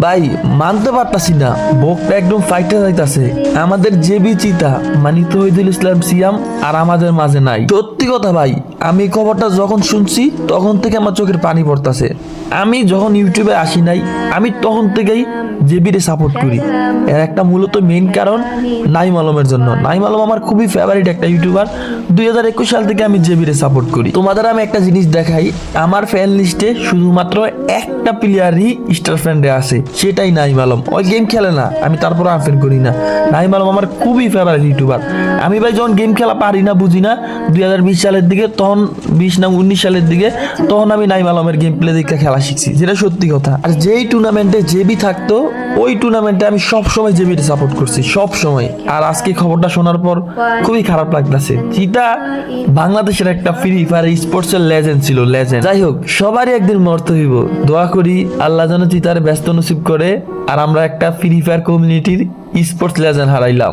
ভাই, মানতে পারতাছি না। বকটা একদম ফাইটে যাইতাছে। আমাদের জেবি চিতা মানে তহিদুল ইসলাম সিয়াম আর আমাদের মাঝে নাই। সত্যি কথা ভাই, আমি খবরটা যখন শুনছি, তখন থেকে আমার চোখের পানি পড়তাছে। আমি যখন ইউটিউবে আসি নাই, আমি তখন থেকেই জেবিরে সাপোর্ট করি। এর একটা মূলত মেইন কারণ নাইম আলমের জন্য। নাইম আলম আমার খুবই ফেভারিট একটা ইউটিউবার দুই হাজার একুশ সাল থেকে আমি জেবিরে সাপোর্ট করি। তোমাদের আমি একটা জিনিস দেখাই, আমার ফ্যান লিস্টে শুধুমাত্র একটা প্লেয়ারই স্টার ফ্রেন্ডে আছে। সেটাই নাই আলম ওই গেম খেলে না, আমি তারপর আফেন করি না। নাই আলম আমার খুবই ফেভারিট ইউটিউবার আমি ভাই যখন গেম খেলা পারি না, বুঝি না দুই হাজার বিশ সালের দিকে, তখন বিশ নাম উনিশ সালের দিকে, তখন আমি নাইম আলমের গেম প্লে দেখে খেলা শিখছি, যেটা সত্যি কথা। আর যেই টুর্নামেন্টে জেবি থাকতো, ওই টুর্নামেন্টে আমি সব সময় জেবির সাপোর্ট করছি সব সময় আর আজকে খবরটা শোনার পর খুবই খারাপ লাগতেছে। চিতা বাংলাদেশের একটা ফ্রি ফায়ার স্পোর্টস এর লেজেন্ড ছিল লেজেন্ড যাই হোক, সবারই একদিন মরতে হইব। দোয়া করি আল্লাহ যেন চিতার ব্যস্ত নসিব করে, আর আমরা একটা ফ্রি ফায়ার কমিউনিটির স্পোর্টস লেজেন্ড হারাইলাম।